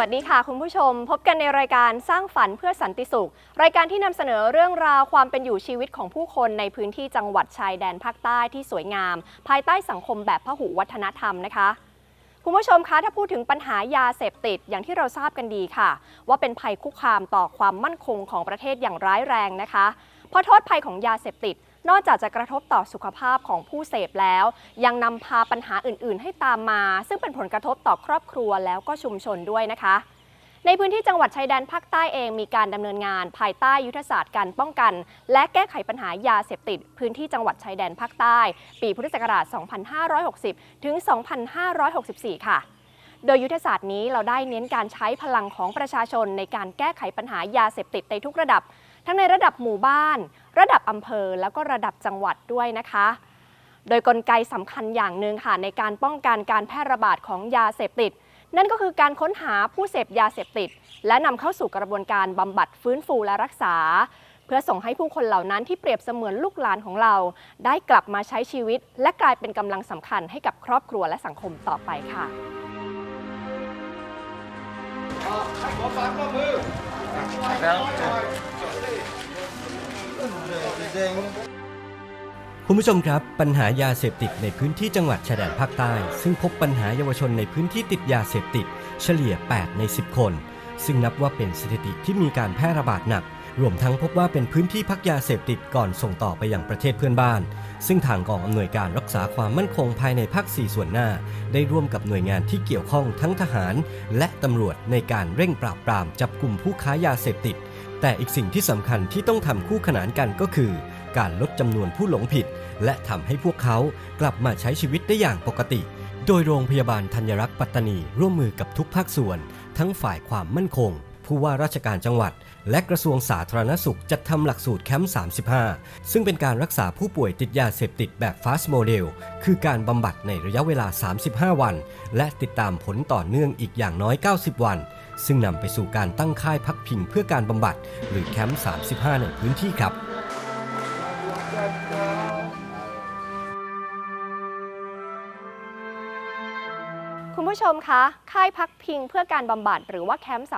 วัสดีค่ะคุณผู้ชม พบกันในรายการสร้างฝันเพื่อสันติสุข รายการที่นำเสนอเรื่องราวความเป็นอยู่ชีวิตของผู้คนในพื้นที่จังหวัดชายแดนภาคใต้ที่สวยงาม ภายใต้สังคมแบบพหุวัฒนธรรมนะคะคุณผู้ชมคะถ้าพูดถึงปัญหายาเสพติดอย่างที่เราทราบกันดีค่ะ ว่าเป็นภัยคุกคามต่อความมั่นคงของประเทศอย่างร้ายแรงนะคะ เพราะโทษภัยของยาเสพติด นอกจากจะกระทบต่อสุขภาพของผู้เสพแล้ว ยังนำพาปัญหาอื่น ๆ ให้ตามมา ซึ่งเป็นผลกระทบต่อครอบครัวแล้วก็ชุมชนด้วยนะคะในพื้นที่จังหวัดชายแดนภาคใต้เองมีการดำเนินงานภายใต้ยุทธศาสตร์การป้องกัน และแก้ไขปัญหายาเสพติด พื้นที่จังหวัดชายแดนภาคใต้ ปีพุทธศักราช 2560 ถึง 2564 ค่ะ โดยยุทธศาสตร์นี้เราได้เน้นการใช้พลังของประชาชนในการแก้ไขปัญหายาเสพติดในทุกระดับ ทั้งในระดับหมู่บ้าน ระดับอำเภอแล้วก็ระดับจังหวัดด้วยนะคะ โดยกลไกสำคัญอย่างหนึ่งค่ะในการป้องกันการแพร่ระบาดของยาเสพติด นั่นก็คือการค้นหาผู้เสพยาเสพติด และนำเข้าสู่กระบวนการบำบัดฟื้นฟูและรักษา เพื่อส่งให้ผู้คนเหล่านั้นที่เปรียบเสมือนลูกหลานของเรา ได้กลับมาใช้ชีวิต และกลายเป็นกำลังสำคัญให้กับครอบครัวและสังคมต่อไปค่ะขอฝากข้อมือ คุณผู้ชมครับปัญหายาเสพติดในพื้นที่จังหวัดชายแดนภาคใต้ ซึ่งพบปัญหาเยาวชนในพื้นที่ติดยาเสพติด เฉลี่ย 8 ใน 10 คน ซึ่งนับว่าเป็นสถิติที่มีการแพร่ระบาดหนัก รวมทั้งพบว่าเป็นพื้นที่พักยาเสพติดก่อนส่งต่อไปยังประเทศเพื่อนบ้าน ซึ่งทางกองอำนวยการรักษาความมั่นคงภายในภาค 4 ส่วนหน้า ได้ร่วมกับหน่วยงานที่เกี่ยวข้องทั้งทหาร และตำรวจในการเร่งปราบปรามจับกลุ่มผู้ค้ายาเสพติด แต่อีกสิ่งที่สำคัญที่ต้องทำคู่ขนานกันก็คือ การลดจำนวนผู้หลงผิด และทำให้พวกเขากลับมาใช้ชีวิตได้อย่างปกติ โดยโรงพยาบาลธัญรักษ์ปัตตานีร่วมมือกับทุกภาคส่วน ทั้งฝ่ายความมั่นคง ผู้ว่าราชการจังหวัด และกระทรวงสาธารณสุขจัดทำหลักสูตรแคมป์35 ซึ่งเป็นการรักษาผู้ป่วยติดยาเสพติดแบบ Fast Model คือการบำบัดในระยะเวลา 35 วัน และติดตามผลต่อเนื่องอีกอย่างน้อย 90 วัน ซึ่งนำไปสู่การตั้งค่ายพักพิงเพื่อการบำบัด หรือแคมป์ 35 ในพื้นที่ครับ คุณผู้ชมคะ ค่ายพักพิงเพื่อการบำบัดหรือว่าแคมป์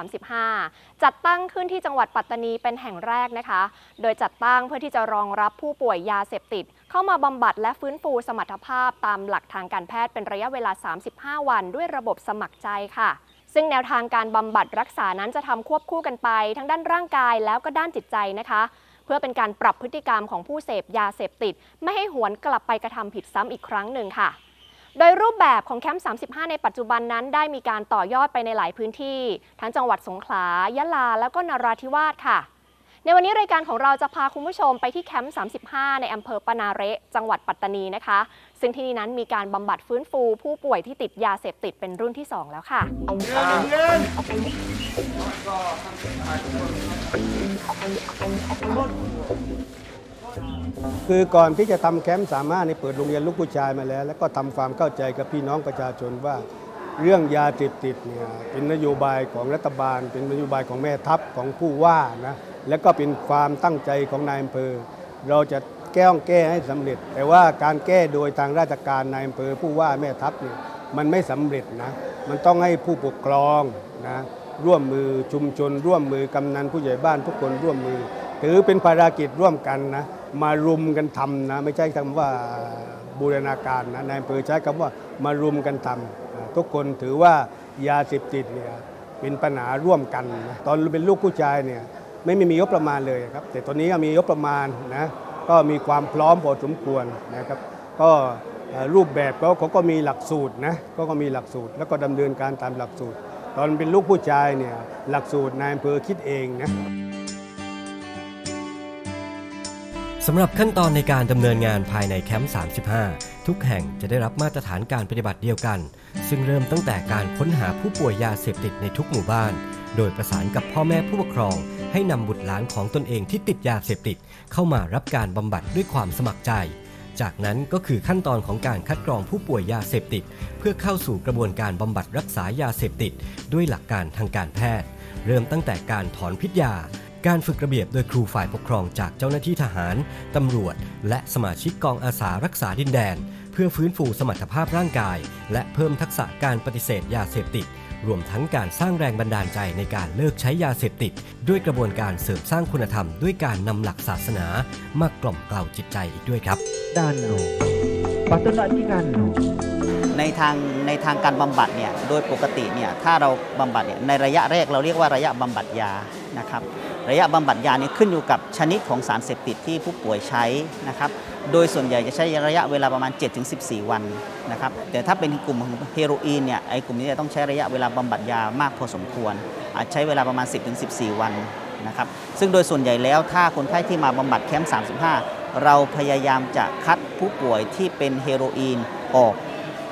35 จัดตั้งขึ้นที่จังหวัดปัตตานีเป็นแห่งแรกนะคะ โดยจัดตั้งเพื่อที่จะรองรับผู้ป่วยยาเสพติด เข้ามาบำบัดและฟื้นฟูสมรรถภาพตามหลักทางการแพทย์เป็นระยะเวลา 35 วันด้วยระบบสมัครใจค่ะ ซึ่งแนวทางการบำบัดรักษานั้นจะทำควบคู่กันไป ทั้งด้านร่างกายแล้วก็ด้านจิตใจนะคะ เพื่อเป็นการปรับพฤติกรรมของผู้เสพยาเสพติด ไม่ให้หวนกลับไปกระทำผิดซ้ำอีกครั้งหนึ่งค่ะ โดยรูปแบบของแคมป์ 35 ในปัจจุบันนั้น ได้มีการต่อยอดไปในหลายพื้นที่ ทั้งจังหวัดสงขลายะลาแล้วก็นราธิวาสค่ะ ในวันนี้รายการของเราจะพาคุณผู้ชมไปที่แคมป์ 35 ในอำเภอปนาเระจังหวัดปัตตานีนะคะ ซึ่งที่นี่นั้นมีการบำบัดฟื้นฟูผู้ป่วยที่ติดยาเสพติดเป็นรุ่นที่ 2 แล้วค่ะ คือก่อนที่จะทำแคมป์สามารถในเปิดโรงเรียนลูกผู้ชายมาแล้ว แล้วก็ทำความเข้าใจกับพี่น้องประชาชนว่า เรื่องยาเสพติดเนี่ยเป็นนโยบายของรัฐบาล เป็นนโยบายของแม่ทัพของผู้ว่านะ แล้วก็เป็นความตั้งใจของนายอำเภอ เราจะแก้องแก้ให้สำเร็จ แต่ว่าการแก้โดยทางราชการนายอำเภอผู้ว่าแม่ทัพเนี่ยมันไม่สำเร็จนะมันต้องให้ผู้ปกครองนะร่วมมือชุมชน ร่วมมือกำนันผู้ใหญ่บ้านทุกคนร่วมมือ ถือเป็นภารกิจร่วมกันนะมารุมกันทำนะไม่ใช่คำว่าบูรณาการนะนายอำเภอใช้คำว่ามารุมกันทำนะทุกคนถือว่ายาเสพติดเนี่ยเป็นปัญหาร่วมกันนะตอนเป็นลูกผู้ชายเนี่ย ไม่มีงบประมาณเลยครับแต่ตอนนี้ก็มีงบประมาณนะก็มีความพร้อมพอสมควรนะครับ ก็รูปแบบเขาเขาก็มีหลักสูตรนะก็ก็มีหลักสูตร แล้วก็ดำเนินการตามหลักสูตร ตอนเป็นลูกผู้ชายเนี่ยหลักสูตรนายอำเภอคิดเองนะสำหรับขั้นตอนในการดำเนินงานภายในแคมป์ 35 ทุกแห่งจะได้รับมาตรฐานการปฏิบัติเดียวกัน ซึ่งเริ่มตั้งแต่การค้นหาผู้ป่วยยาเสพติดในทุกหมู่บ้าน โดยประสานกับพ่อแม่ผู้ปกครอง ให้นำบุตรหลานของตนเองที่ติดยาเสพติด เข้ามารับการบำบัดด้วยความสมัครใจ จากนั้นก็คือขั้นตอนของการคัดกรองผู้ป่วยยาเสพติด เพื่อเข้าสู่กระบวนการบำบัดรักษายาเสพติด ด้วยหลักการทางการแพทย์ เริ่มตั้งแต่การถอนพิษยา การฝึกระเบียบโดยครูฝ่ายปกครองจากเจ้าหน้าที่ทหารตำรวจ และสมาชิกกองอาสารักษาดินแดน เพื่อฟื้นฟูสมรรถภาพร่างกาย และเพิ่มทักษะการปฏิเสธยาเสพติด รวมทั้งการสร้างแรงบันดาลใจในการเลิกใช้ยาเสพติด ด้วยกระบวนการเสริมสร้างคุณธรรม ด้วยการนำหลักศาสนามากล่อมเกลาจิตใจอีกด้วยครับ Dano. Patut nak digano. ในทางในทางการบำบัดเนี่ยโดยปกติเนี่ยถ้าเราบำบัดเนี่ยในระยะแรกเราเรียกว่าระยะบำบัดยานะครับ ระยะบำบัดยานี่ขึ้นอยู่กับชนิดของสารเสพติดที่ผู้ป่วยใช้นะครับ โดยส่วนใหญ่จะใช้ระยะเวลาประมาณ 7-14 วันนะครับ แต่ถ้าเป็นกลุ่มของเฮโรอีนเนี่ย ไอ้กลุ่มนี้จะต้องใช้ระยะเวลาบำบัดยามากพอสมควร อาจใช้เวลาประมาณ 10-14 วันนะครับ ซึ่งโดยส่วนใหญ่แล้วถ้าคนไข้ที่มาบำบัดแคมป์ 35 เราพยายามจะคัดผู้ป่วยที่เป็นเฮโรอีนออก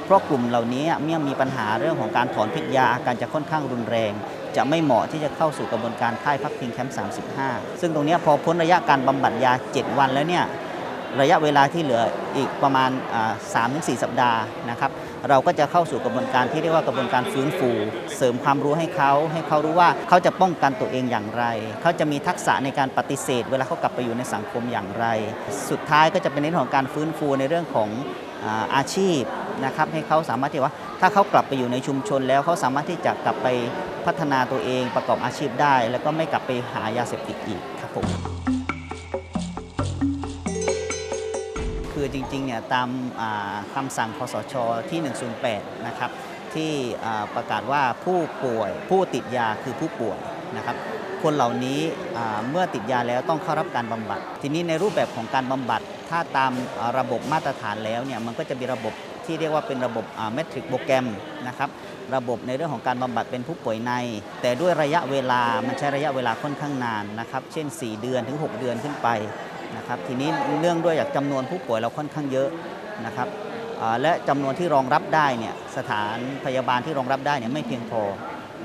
เพราะกลุ่มเหล่านี้มื่อมีปัญหาเรื่องของการถอนพิษยาอาการจะค่อนข้างรุนแรง จะไม่เหมาะที่จะเข้าสู่กระบวนการค่ายพักพิงแคมป์ 35 ซึ่งตรงนี้พอพ้นระยะการบำบัดยา 7 วันแล้วเนี่ยระยะเวลาที่เหลืออีกประมาณ3-4ถึง4สัปดาห์นะครับเราก็จะเข้าสู่กระบวนการที่เรียกว่ากระบวนการฟื้นฟู เสริมความรู้ให้เขา ให้เขารู้ว่าเขาจะป้องกันตัวเองอย่างไร เขาจะมีทักษะในการปฏิเสธ เวลาเขากลับไปอยู่ในสังคมอย่างไร สุดท้ายก็จะเป็นเรื่องของการฟื้นฟูในเรื่องของอาชีพนะครับให้เขาสามารถที่ว่า ถ้าเขากลับไปอยู่ในชุมชนแล้วเขาสามารถที่จะกลับไป พัฒนาตัวเองประกอบอาชีพได้ แล้วก็ไม่กลับไปหายาเสพติดอีกครับผมคือจริงๆเนี่ยตามาคำสั่งคสชที่ 108 นะครับที่ประกาศว่าผู้ป่วยผู้ติดยาคือผู้ป่วยนะครับคนเหล่านี้เมื่อติดยาแล้วต้องเข้ารับการบำบัด ทีนี้ในรูปแบบของการบำบัด ถ้าตามระบบมาตรฐานแล้วเนี่ยมันก็จะมีระบบที่เรียกว่าเป็นระบบเมทริกโปรแกรมนะครับ ระบบในเรื่องของการบำบัดเป็นผู้ป่วยใน แต่ด้วยระยะเวลามันใช้ระยะเวลาค่อนข้างนานนะครับเช่น 4 เดือนถึง 6 เดือนขึ้นไปนะครับทีนี้เนื่องด้วยจากจำนวนผู้ป่วยเราค่อนข้างเยอะนะครับและจำนวนที่รองรับได้เนี่ยสถานพยาบาลที่รองรับได้เนี่ยไม่เพียงพอ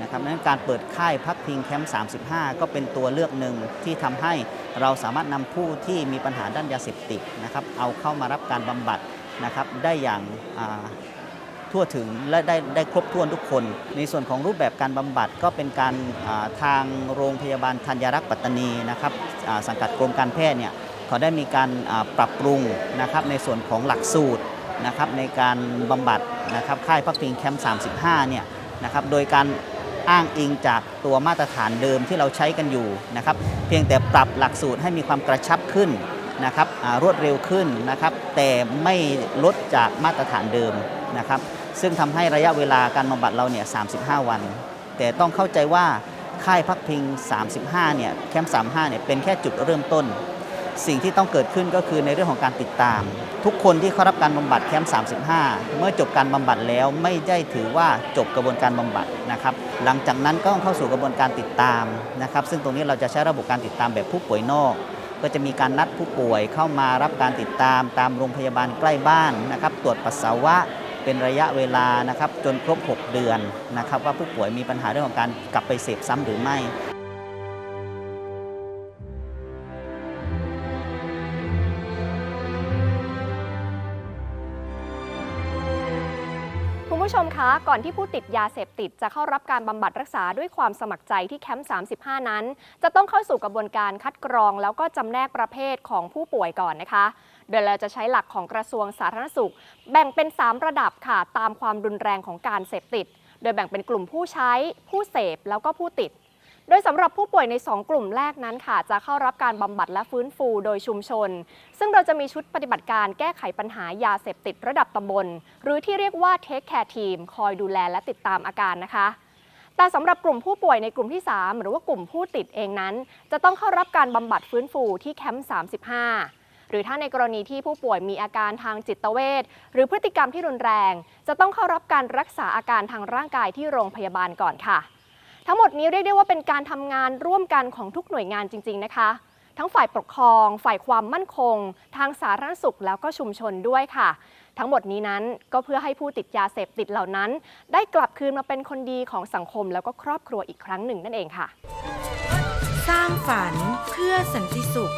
นะครับดังนั้นการเปิดค่ายพักพิงแคมป์ 35 ก็เป็นตัวเลือกหนึ่งที่ทำให้เราสามารถนำผู้ที่มีปัญหาด้านยาเสพติดนะครับเอาเข้ามารับการบำบัดนะครับได้อย่าง ทั่วถึงและได้ได้ครบถ้วนทุกคน ในส่วนของรูปแบบการบำบัดก็เป็นการทางโรงพยาบาลธัญรักษ์ปัตตานีนะครับสังกัดกรมการแพทย์เนี่ยเขาได้มีการปรับปรุงนะครับในส่วนของหลักสูตรนะครับในการบำบัดนะครับค่ายพักพิงแคมป์ 35 เนี่ยนะครับโดยการอ้างอิงจากตัวมาตรฐานเดิมที่เราใช้กันอยู่นะครับเพียงแต่ปรับหลักสูตรให้มีความกระชับขึ้นนะครับรวดเร็วขึ้นนะครับแต่ไม่ลดจากมาตรฐานเดิมนะครับ ซึ่งทำให้ระยะเวลาการบำบัดเราเนี่ย 35 วัน แต่ต้องเข้าใจว่าค่ายพักพิง 35 เนี่ยแคมป์ 35 เนี่ยเป็นแค่จุดเริ่มต้น สิ่งที่ต้องเกิดขึ้นก็คือในเรื่องของการติดตาม ทุกคนที่เข้ารับการบำบัดแคมป์ 35 เมื่อจบการบำบัดแล้วไม่ได้ถือว่าจบกระบวนการบำบัดนะครับ หลังจากนั้นก็ต้องเข้าสู่กระบวนการติดตามนะครับ ซึ่งตรงนี้เราจะใช้ระบบการติดตามแบบผู้ป่วยนอกก็จะมีการนัดผู้ป่วยเข้ามารับการติดตามตามโรงพยาบาลใกล้บ้านนะครับ ตรวจปัสสาวะ เป็นระยะเวลานะครับจนครบ 6 เดือนนะครับ ว่าผู้ป่วยมีปัญหาเรื่องของการกลับไปเสพซ้ำหรือไม่คุณผู้ชมคะ ก่อนที่ผู้ติดยาเสพติดจะเข้ารับการบำบัดรักษาด้วยความสมัครใจที่แคมป์35 นั้น จะต้องเข้าสู่กระบวนการคัดกรอง แล้วก็จำแนกประเภทของผู้ป่วยก่อนนะคะ โดยเราจะใช้หลักของกระทรวงสาธารณสุข แบ่งเป็น 3 ระดับค่ะ ตามความรุนแรงของการเสพติด โดยแบ่งเป็นกลุ่มผู้ใช้ ผู้เสพแล้วก็ผู้ติด โดยสำหรับผู้ป่วยใน 2 กลุ่มแรกนั้นค่ะ จะเข้ารับการบำบัดและฟื้นฟูโดยชุมชน ซึ่งเราจะมีชุดปฏิบัติการแก้ไขปัญหายาเสพติดระดับตำบล หรือที่เรียกว่า Take Care Team คอยดูแลและติดตามอาการนะคะแต่สำหรับกลุ่มผู้ป่วยในกลุ่มที่ 3 หรือว่ากลุ่มผู้ติดเองนั้น จะต้องเข้ารับการบำบัดฟื้นฟูที่แคมป์ 35 หรือถ้าในกรณีที่ผู้ป่วยมีอาการทางจิตเวชหรือพฤติกรรมที่รุนแรง จะต้องเข้ารับการรักษาอาการทางร่างกายที่โรงพยาบาลก่อนค่ะ ทั้งหมดนี้เรียกได้ว่าเป็นการทำงานร่วมกันของทุกหน่วยงานจริง ๆ นะคะ ทั้งฝ่ายปกครอง ฝ่ายความมั่นคง ทางสาธารณสุขแล้วก็ชุมชนด้วยค่ะทั้งหมดนี้นั้นก็เพื่อให้ผู้ติดยาเสพติดเหล่านั้น ได้กลับคืนมาเป็นคนดีของสังคมแล้วก็ครอบครัวอีกครั้งหนึ่งนั่นเองค่ะ สร้างฝันเพื่อสันติสุข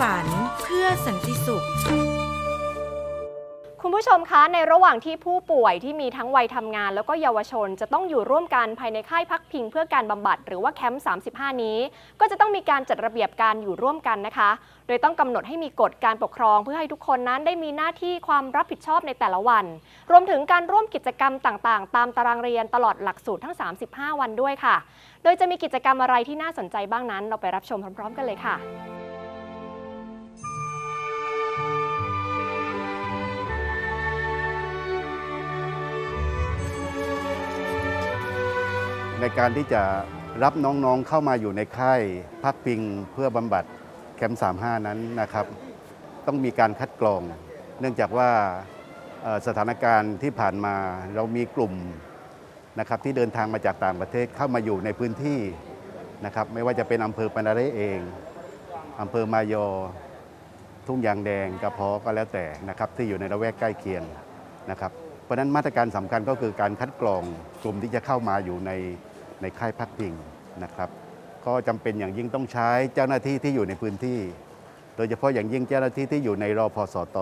ฝันเพื่อสันติสุข คุณผู้ชมคะในระหว่างที่ผู้ป่วยที่มีทั้งวัยทำงาน แล้วก็เยาวชน จะต้องอยู่ร่วมกันภายในค่ายพักพิงเพื่อการบำบัดหรือว่าแคมป์ 35 นี้ ก็จะต้องมีการจัดระเบียบการอยู่ร่วมกันนะคะ โดยต้องกำหนดให้มีกฎการปกครองเพื่อให้ทุกคนนั้นได้มีหน้าที่ความรับผิดชอบในแต่ละวัน รวมถึงการร่วมกิจกรรมต่างๆ ตามตารางเรียนตลอดหลักสูตรทั้ง 35 วันด้วยค่ะ โดยจะมีกิจกรรมอะไรที่น่าสนใจบ้างนั้น เราไปรับชมพร้อม ๆ กันเลยค่ะ ในการที่จะรับน้องๆเข้ามาอยู่ในค่ายพักพิงเพื่อบำบัดแคมป์35 นั้นนะครับ ต้องมีการคัดกรอง เนื่องจากว่าสถานการณ์ที่ผ่านมาเรามีกลุ่มนะครับที่เดินทางมาจากต่างประเทศเข้ามาอยู่ในพื้นที่นะครับ ไม่ว่าจะเป็นอำเภอปานาเรเองอำเภอมายอ ทุ่งยางแดงกระเพาะก็แล้วแต่นะครับที่อยู่ในละแวกใกล้เคียงนะครับ เพราะนั้นมาตรการสำคัญก็คือการคัดกรองกลุ่มที่จะเข้ามาอยู่ใน ในค่ายพักพิงนะครับก็จำเป็นอย่างยิ่งต้องใช้เจ้าหน้าที่ที่อยู่ในพื้นที่ โดยเฉพาะอย่างยิ่งเจ้าหน้าที่ที่อยู่ในรอพสต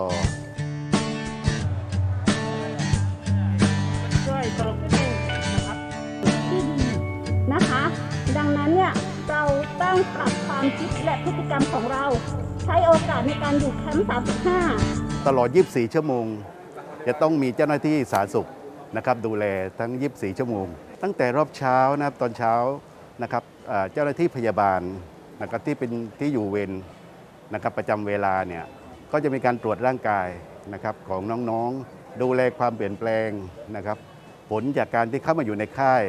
ที่ดีนะคะ ดังนั้นเนี่ยเราต้องปรับความคิดและพฤติกรรมของเรา ใช้โอกาสในการอยู่แคมป์35 ตลอด 24 ชั่วโมง จะต้องมีเจ้าหน้าที่สาธารณสุขนะครับดูแลทั้ง 24 ชั่วโมง ตั้งแต่รอบเช้านะครับตอนเช้านะครับเจ้าหน้าที่พยาบาลนะครับที่เป็นที่อยู่เวรนะครับประจำเวลาเนี่ยก็จะมีการตรวจร่างกายนะครับของน้องๆ ดูแลความเปลี่ยนแปลงนะครับผลจากการที่เข้ามาอยู่ในค่าย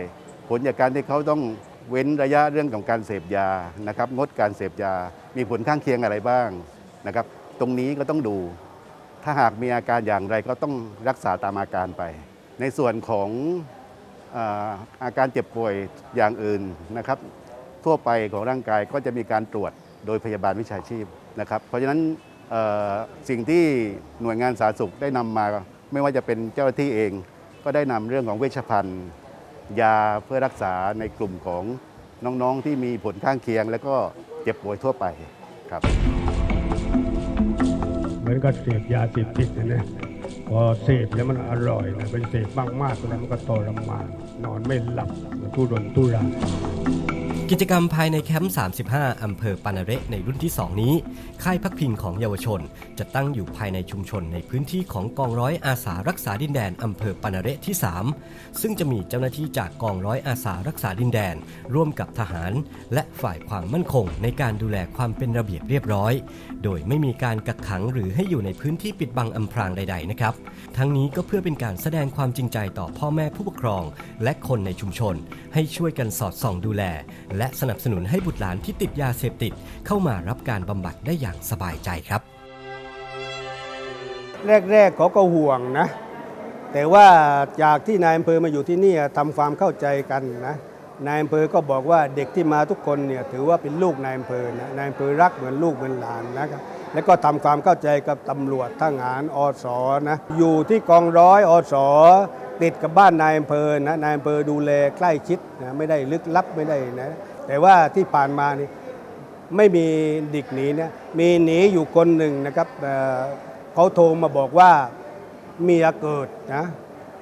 ผลจากการที่เขาต้องเว้นระยะเรื่องของการเสพยานะครับงดการเสพยา มีผลข้างเคียงอะไรบ้างนะครับตรงนี้ก็ต้องดู ถ้าหากมีอาการอย่างไรก็ต้องรักษาตามอาการไป ในส่วนของ อาการเจ็บป่วยอย่างอื่นนะครับ ทั่วไปของร่างกายก็จะมีการตรวจโดยพยาบาลวิชาชีพนะครับ เพราะฉะนั้นสิ่งที่หน่วยงานสาธารณสุขได้นำมา ไม่ว่าจะเป็นเจ้าหน้าที่เอง ก็ได้นำเรื่องของเวชภัณฑ์ ยาเพื่อรักษาในกลุ่มของน้องๆที่มีผลข้างเคียง แล้วก็เจ็บป่วยทั่วไปครับ เหมือนกับเสพยาเสพติดนะนะ พอเสพแล้วมันอร่อยนะเป็นเสพมากๆแล้วมันก็ทรมานนอนไม่หลับทุรนทุราย กิจกรรมภายในแคมป์ 35 อำเภอปานาเระในรุ่นที่ 2 นี้ ค่ายพักพิงของเยาวชน จะตั้งอยู่ภายในชุมชนในพื้นที่ของกองร้อยอาสารักษาดินแดนอำเภอปานาเระที่ 3 ซึ่งจะมีเจ้าหน้าที่จากกองร้อยอาสารักษาดินแดน ร่วมกับทหาร และฝ่ายความมั่นคงในการดูแลความเป็นระเบียบเรียบร้อย โดยไม่มีการกักขังหรือให้อยู่ในพื้นที่ปิดบังอำพรางใด ๆ นะครับ ทั้งนี้ก็เพื่อเป็นการแสดงความจริงใจต่อพ่อแม่ผู้ปกครอง และคนในชุมชน ให้ช่วยกันสอดส่องดูแลและสนับสนุนให้บุตรหลานที่ติดยาเสพติด เข้ามารับการบำบัดได้อย่างสบายใจครับ แรกๆเขาก็ห่วงนะ แต่ว่าจากที่นายอำเภอมาอยู่ที่นี่ทำความเข้าใจกันนะนายอำเภอก็บอกว่าเด็กที่มาทุกคนเนี่ยถือว่าเป็นลูกนายอำเภอนะนายอำเภอรักเหมือนลูกเหมือนหลานนะครับแล้วก็ทำความเข้าใจกับตำรวจทหารอสนะอยู่ที่กองร้อยอส ติดกับบ้านนายอำเภอนะนายอำเภอดูแลใกล้ชิดนะไม่ได้ลึกลับไม่ได้นะแต่ว่าที่ผ่านมานี่ไม่มีเด็กหนีนะมีหนีอยู่คนหนึ่งนะครับเเขาโทรมาบอกว่าเมียเกิดนะ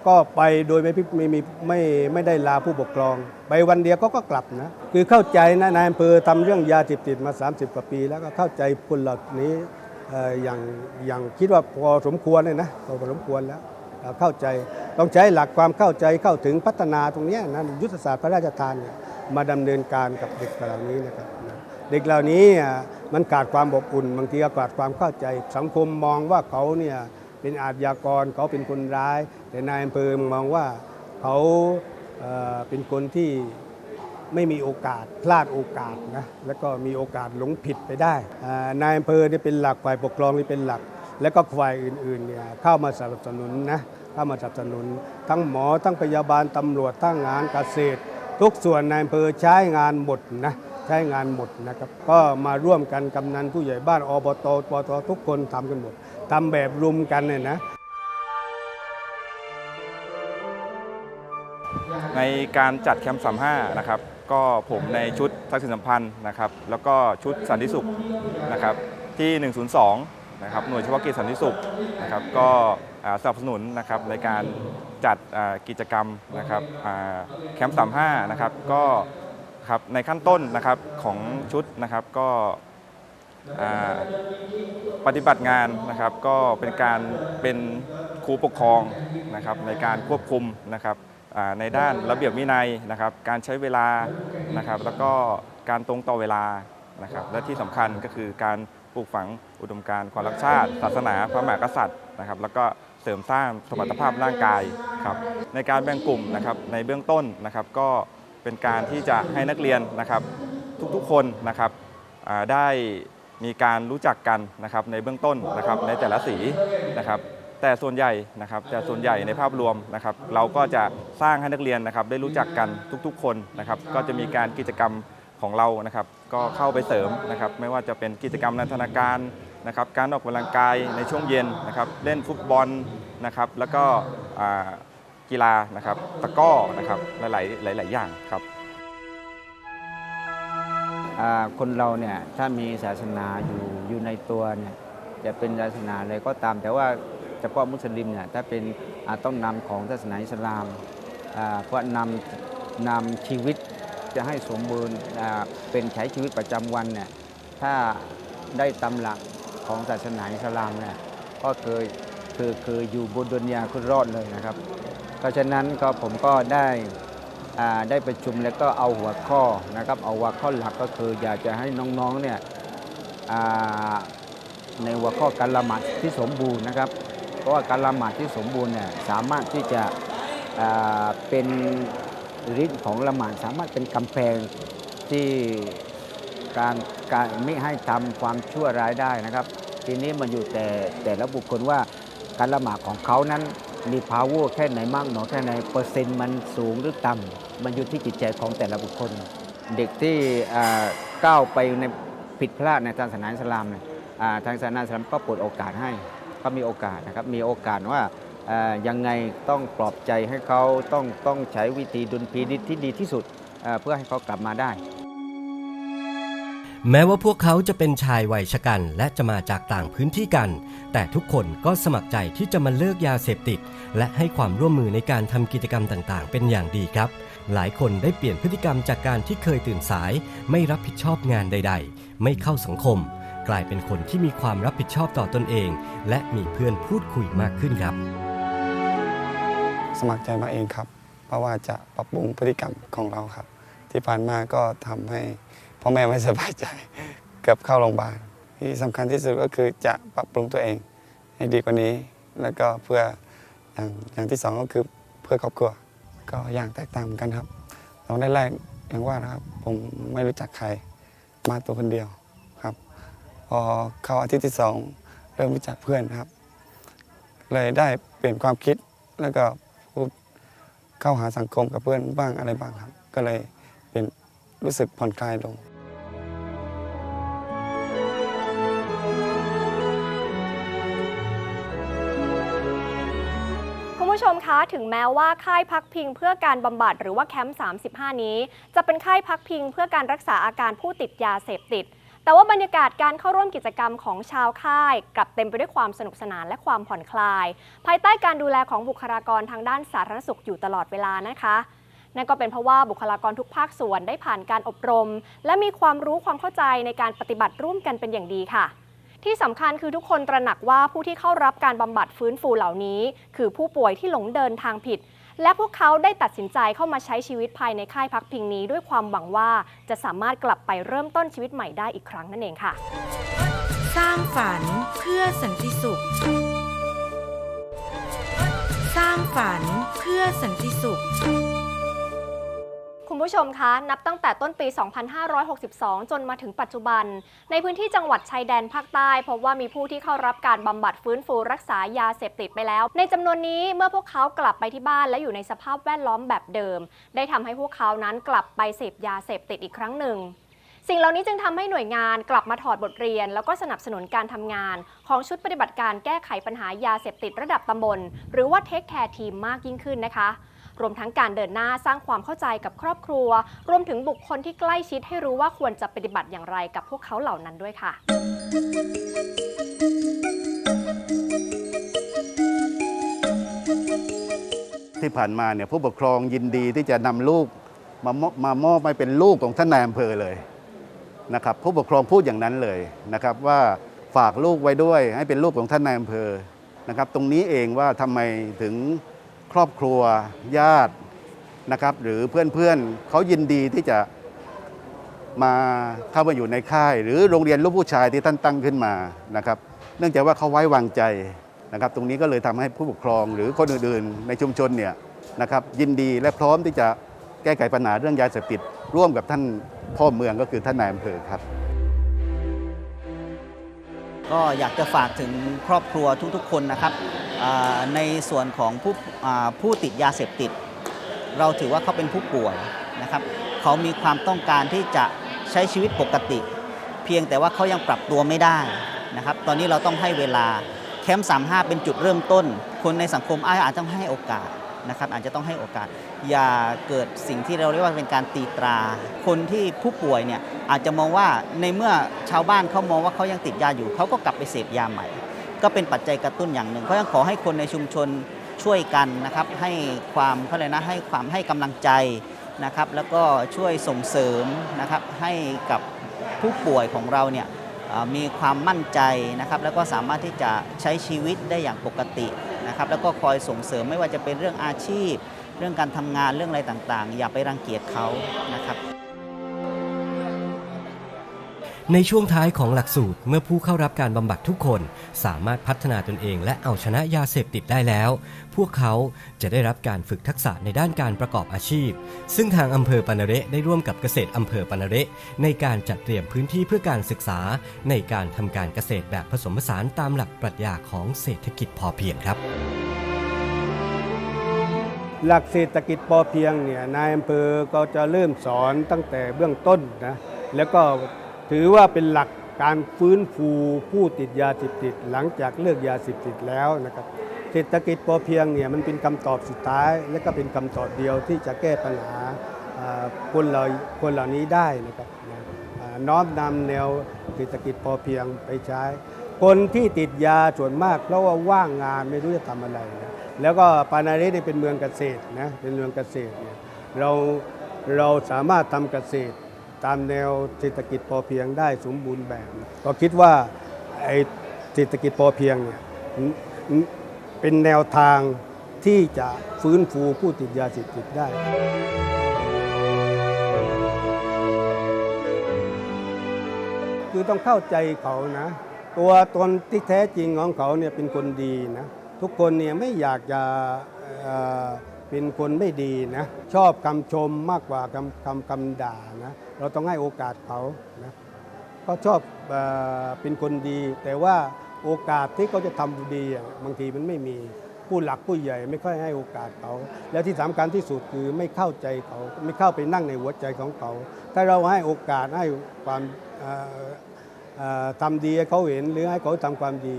ก็ไปโดยไม่พิไม่มีไม่ไม่ได้ลาผู้ปกครอง ไปวันเดียวเขาก็กลับนะคือเข้าใจนะนายอำเภอทำเรื่องยาเสพติดมา 30 กว่าปี แล้วก็เข้าใจคนเหล่านี้อย่างอย่างคิดว่าพอสมควรเลยนะพอสมควรแล้ว เอ่อเข้าใจ ต้องใช้หลักความเข้าใจเข้าถึงพัฒนาตรงนี้นะยุทธศาสตร์พระราชทานมาดำเนินการกับเด็กเหล่านี้นะครับเด็กเหล่านี้มันขาดความอบอุ่น บางทีก็ขาดความเข้าใจ สังคมมองว่าเขาเนี่ยเป็นอาชญากรเขาเป็นคนร้าย แต่นายอำเภอมองว่าเขาเป็นคนที่ไม่มีโอกาสพลาดโอกาสนะแล้วก็มีโอกาสหลงผิดไปได้นายอำเภอเนี่ยเป็นหลักฝ่ายปกครองนี่เป็นหลัก แล้วก็ฝ่ายอื่นๆเนี่ยเข้ามาสนับสนุนนะ เข้ามาสนับสนุน ทั้งหมอทั้งพยาบาลตำรวจทั้งงานเกษตร ทุกส่วนนายอำเภอใช้งานหมดนะใช้งานหมดนะครับ ก็มาร่วมกันกำนันผู้ใหญ่บ้านอบตปตทุกคนทำกันหมดทำแบบรุมกันเนี่ยนะในการจัดแคมป์35นะครับ ก็ผมในชุดทักษิณสัมพันธ์นะครับ แล้วก็ชุดสันติสุขนะครับที่ 102 นะครับหน่วยเฉพาะกิจสันติสุขนะครับก็ สนับสนุนนะครับในการจัดกิจกรรมนะครับแคมป์35นะครับก็ครับในขั้นต้นนะครับของชุดนะครับก็ปฏิบัติงานนะครับก็เป็นการเป็นครูปกครองนะครับในการควบคุมนะครับในด้านระเบียบวินัยนะครับ การใช้เวลานะครับ แล้วก็การตรงต่อเวลานะครับ และที่สำคัญก็คือการปลูกฝังอุดมการณ์ความรักชาติ ศาสนาพระมหากษัตริย์นะครับ แล้วก็ เสริมสร้างสมรรถภาพร่างกายครับในการแบ่งกลุ่มนะครับในเบื้องต้นนะครับก็เป็นการที่จะให้นักเรียนนะครับทุกๆคนนะครับได้มีการรู้จักกันนะครับในเบื้องต้นนะครับในแต่ละสีนะครับแต่ส่วนใหญ่นะครับแต่ส่วนใหญ่ในภาพรวมนะครับ เราก็จะสร้างให้นักเรียนนะครับได้รู้จักกันทุกๆ คนนะครับ ก็จะมีการกิจกรรมของเรานะครับ ก็เข้าไปเสริมนะครับ ไม่ว่าจะเป็นกิจกรรมนันทนาการ นะครับการออกกำลังกายในช่วงเย็นนะครับเล่นฟุตบอลนะครับแล้วก็กีฬานะครับตะก้อนะครับหลายๆหลาย ๆ อย่างครับคนเราเนี่ยถ้ามีศาสนาอยู่อยู่ในตัวเนี่ยจะเป็นศาสนาอะไรก็ตาม แต่ว่าเฉพาะมุสลิมเนี่ยถ้าเป็นต้องนำของศาสนาอิสลามเพราะนำนำชีวิตจะให้สมบูรณ์เป็นใช้ชีวิตประจำวันเนี่ยถ้าได้ตำหลัก ของศาสนาอิสลามเนี่ยก็เคยคือคืออยู่บนดุนยาคุณรอดเลยนะครับ เพราะฉะนั้นก็ผมก็ได้ได้ประชุมแล้วก็เอาหัวข้อนะครับเอาหัวข้อหลักก็คืออยากจะให้น้องๆเนี่ยในหัวข้อการละหมาดที่สมบูรณ์นะครับ เพราะว่าการละหมาดที่สมบูรณ์เนี่ยสามารถที่จะเป็นฤทธิ์ของละหมาดสามารถเป็นกำแพงที่ การการไม่ให้ทำความชั่วร้ายได้นะครับ ทีนี้มันอยู่แต่แต่ละบุคคลว่าการละหมาดของเขานั้นมี power แค่ไหนมากหนอแค่ไหนเปอร์เซ็นต์มันสูงหรือต่ำมันอยู่ที่จิตใจของแต่ละบุคคล เด็กที่ก้าวไปในผิดพลาดในทางศาสนาอิสลามเนี่ยทางศาสนาอิสลามก็เปิดโอกาสให้ก็มีโอกาสนะครับมีโอกาสว่ายังไงต้องปลอบใจให้เขาต้องต้องใช้วิธีดุลพินิจที่ดีที่สุดเพื่อให้เขากลับมาได้ แม้ว่าพวกเขาจะเป็นชายวัยชะกันและจะมาจากต่างพื้นที่กัน แต่ทุกคนก็สมัครใจที่จะมาเลิกยาเสพติด และให้ความร่วมมือในการทำกิจกรรมต่างๆ เป็นอย่างดีครับ หลายคนได้เปลี่ยนพฤติกรรมจากการที่เคยตื่นสาย ไม่รับผิดชอบงานใด ๆ ไม่เข้าสังคม กลายเป็นคนที่มีความรับผิดชอบต่อตนเอง และมีเพื่อนพูดคุยมากขึ้นครับ สมัครใจมาเองครับ เพราะว่าจะปรับปรุงพฤติกรรมของเราครับ ที่ผ่านมาก็ทำให้ พ่อแม่ไม่สบายใจเกือบเข้าโรงพยาบาลที่สำคัญที่สุดก็คือจะปรับปรุงตัวเองให้ดีกว่านี้ แล้วก็เพื่ออย่างอย่างที่สองก็คือเพื่อครอบครัวก็อย่างแตกต่างกันครับตอนแรกๆอย่างว่านะครับ ผมไม่รู้จักใครมาตัวคนเดียวครับ พอเข้าอาทิตย์ที่สองเริ่มรู้จักเพื่อนครับ เลยได้เปลี่ยนความคิดแล้วก็พูดเข้าหาสังคมกับเพื่อนบ้างอะไรบ้างครับ ก็เลยเป็นรู้สึกผ่อนคลายลง ผู้ชมคะ ถึงแม้ว่าค่ายพักพิงเพื่อการบำบัดหรือว่าแคมป์ 35 นี้ จะเป็นค่ายพักพิงเพื่อการรักษาอาการผู้ติดยาเสพติด แต่ว่าบรรยากาศการเข้าร่วมกิจกรรมของชาวค่ายกลับเต็มไปด้วยความสนุกสนานและความผ่อนคลาย ภายใต้การดูแลของบุคลากรทางด้านสาธารณสุขอยู่ตลอดเวลานะคะนั่นก็เป็นเพราะว่าบุคลากรทุกภาคส่วนได้ผ่านการอบรม และมีความรู้ความเข้าใจในการปฏิบัติร่วมกันเป็นอย่างดีค่ะ ที่สำคัญคือทุกคนตระหนักว่าผู้ที่เข้ารับการบำบัดฟื้นฟูเหล่านี้ คือผู้ป่วยที่หลงเดินทางผิด และพวกเขาได้ตัดสินใจเข้ามาใช้ชีวิตภายในค่ายพักพิงนี้ ด้วยความหวังว่าจะสามารถกลับไปเริ่มต้นชีวิตใหม่ได้อีกครั้งนั่นเองค่ะ สร้างฝันเพื่อสันติสุข สร้างฝันเพื่อสันติสุข คุณผู้ชมคะ นับตั้งแต่ต้นปี 2562 จนมาถึงปัจจุบัน ในพื้นที่จังหวัดชายแดนภาคใต้พบว่ามีผู้ที่เข้ารับการบำบัดฟื้นฟูรักษายาเสพติดไปแล้ว ในจำนวนนี้เมื่อพวกเขากลับไปที่บ้านและอยู่ในสภาพแวดล้อมแบบเดิม ได้ทำให้พวกเขานั้นกลับไปเสพยาเสพติดอีกครั้งหนึ่งสิ่งเหล่านี้จึงทำให้หน่วยงานกลับมาถอดบทเรียน แล้วก็สนับสนุนการทำงาน ของชุดปฏิบัติการแก้ไขปัญหายาเสพติดระดับตำบล หรือว่าเทคแคร์ทีมมากยิ่งขึ้นนะคะ รวมทั้งการเดินหน้าสร้างความเข้าใจกับครอบครัว รวมถึงบุคคลที่ใกล้ชิดให้รู้ว่าควรจะปฏิบัติอย่างไรกับพวกเขาเหล่านั้นด้วยค่ะที่ผ่านมาเนี่ยผู้ปกครองยินดีที่จะนำลูกมามอบมามอบให้เป็นลูกของท่านนายอำเภอเลยนะครับผู้ปกครองพูดอย่างนั้นเลยนะครับว่าฝากลูกไว้ด้วยให้เป็นลูกของท่านนายอำเภอนะครับตรงนี้เองว่าทำไมถึง รอบครัวญาตินะครับ หรือเพื่อนๆเขายินดีที่จะมาเข้ามาอยู่ในค่าย หรือโรงเรียนลูกผู้ชายที่ท่านตั้งขึ้นมานะครับ เนื่องจากว่าเขาไว้วางใจนะครับ ตรงนี้ก็เลยทำให้ผู้ปกครอง หรือคนอื่นๆ ในชุมชนเนี่ยนะครับ ยินดีและพร้อมที่จะแก้ไขปัญหาเรื่องยาเสพติดร่วมกับท่านพ่อเมืองก็คือท่านนายอำเภอครับ ก็อยากจะฝากถึงครอบครัวทุกๆ คนนะครับ ในส่วนของผู้ผู้ติดยาเสพติด เราถือว่าเขาเป็นผู้ป่วยนะครับเขามีความต้องการที่จะใช้ชีวิตปกติ เพียงแต่ว่าเขายังปรับตัวไม่ได้นะครับตอนนี้เราต้องให้เวลาแคมป์35 เป็นจุดเริ่มต้น คนในสังคมอาจจะต้องให้โอกาสนะครับอาจจะต้องให้โอกาส อย่าเกิดสิ่งที่เราเรียกว่าเป็นการตีตรา คนที่ผู้ป่วยเนี่ยอาจจะมองว่าในเมื่อชาวบ้านเขามองว่าเขายังติดยาอยู่เขาก็กลับไปเสพยาใหม่ ก็เป็นปัจจัยกระตุ้นอย่างหนึ่ง เพราะฉะนั้นขอให้คนในชุมชนช่วยกันนะครับให้ความเขาเลยนะให้ความให้กำลังใจนะครับแล้วก็ช่วยส่งเสริมนะครับให้กับผู้ป่วยของเราเนี่ยมีความมั่นใจนะครับแล้วก็สามารถที่จะใช้ชีวิตได้อย่างปกตินะครับแล้วก็คอยส่งเสริมไม่ว่าจะเป็นเรื่องอาชีพ เรื่องการทำงานเรื่องอะไรต่างๆ อย่าไปรังเกียจเขานะครับ ในช่วงท้ายของหลักสูตรเมื่อผู้เข้ารับการบำบัดทุกคน สามารถพัฒนาตนเองและเอาชนะยาเสพติดได้แล้ว พวกเขาจะได้รับการฝึกทักษะในด้านการประกอบอาชีพ ซึ่งทางอำเภอปนเระได้ร่วมกับเกษตรอำเภอปนเระในการจัดเตรียมพื้นที่เพื่อการศึกษา ในการทำการเกษตรแบบผสมผสานตามหลักปรัชญาของเศรษฐกิจพอเพียงครับหลักเศรษฐกิจพอเพียงเนี่ยนายอำเภอก็จะเริ่มสอนตั้งแต่เบื้องต้นนะแล้วก็ ถือว่าเป็นหลักการฟื้นฟูผู้ติดยาเสพติด หลังจากเลิกยาเสพติดแล้วนะครับเศรษฐกิจพอเพียงเนี่ยมันเป็นคำตอบสุดท้าย และก็เป็นคำตอบเดียวที่จะแก้ปัญหาคนเราคนเหล่านี้ได้นะครับน้อมนำแนวเศรษฐกิจพอเพียงไปใช้ คนที่ติดยาส่วนมากเพราะว่าว่างงานไม่รู้จะทำอะไรนะแล้วก็ปานาเรเนี่ยเป็นเมืองเกษตรนะเป็นเมืองเกษตรเนี่ยเราเราสามารถทำเกษตร ตามแนวเศรษฐกิจพอเพียงได้สมบูรณ์แบบก็คิดว่าไอ้เศรษฐกิจพอเพียงเนี่ยเป็นแนวทางที่จะฟื้นฟูผู้ติดยาเสพติดได้คือต้องเข้าใจเขานะ ตัวตนที่แท้จริงของเขาเนี่ยเป็นคนดีนะ ทุกคนเนี่ยไม่อยากจะ เป็นคนไม่ดีนะ ชอบคำชมมากกว่าคำคำคำด่านะ เราต้องให้โอกาสเขานะเขาชอบเออเป็นคนดี แต่ว่าโอกาสที่เขาจะทำดีอะบางทีมันไม่มีผู้หลักผู้ใหญ่ไม่ค่อยให้โอกาสเขา แล้วที่สำคัญที่สุดคือไม่เข้าใจเขาไม่เข้าไปนั่งในหัวใจของเขา ถ้าเราให้โอกาสให้ความเอ่อเอ่อทำดีให้เขาเห็นหรือให้เขาทำความดี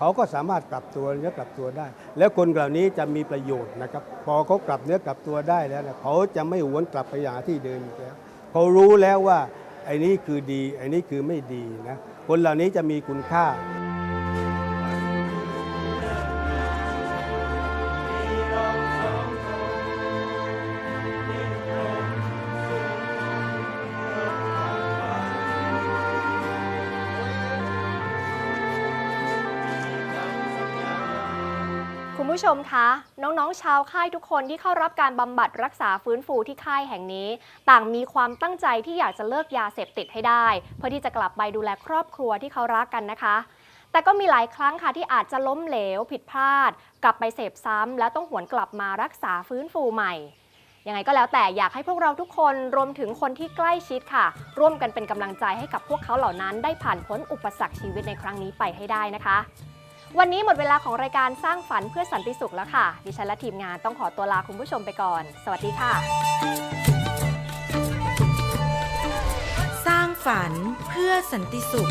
เขาก็สามารถกลับตัวเนื้อกลับตัวได้ แล้วคนเหล่านี้จะมีประโยชน์นะครับ พอเขากลับเนื้อกลับตัวได้แล้วนะเขาจะไม่หวนกลับไปอย่างที่เดิมแล้วเขารู้แล้วว่าไอ้นี้คือดีไอ้นี้คือไม่ดีนะคนเหล่านี้จะมีคุณค่า คุณผู้ชมคะ น้องๆ ชาวค่ายทุกคนที่เข้ารับการบำบัดรักษาฟื้นฟูที่ค่ายแห่งนี้ ต่างมีความตั้งใจที่อยากจะเลิกยาเสพติดให้ได้ เพื่อที่จะกลับไปดูแลครอบครัวที่เขารักกันนะคะ แต่ก็มีหลายครั้งค่ะที่อาจจะล้มเหลว ผิดพลาด กลับไปเสพซ้ำและต้องหวนกลับมารักษาฟื้นฟูใหม่ยังไงก็แล้วแต่อยากให้พวกเราทุกคนรวมถึงคนที่ใกล้ชิดค่ะ ร่วมกันเป็นกำลังใจให้กับพวกเขาเหล่านั้น ได้ผ่านพ้นอุปสรรคชีวิตในครั้งนี้ไปให้ได้นะคะ วันนี้หมดเวลาของรายการสร้างฝันเพื่อสันติสุขแล้วค่ะ ดิฉันและทีมงานต้องขอตัวลาคุณผู้ชมไปก่อน สวัสดีค่ะ สร้างฝันเพื่อสันติสุข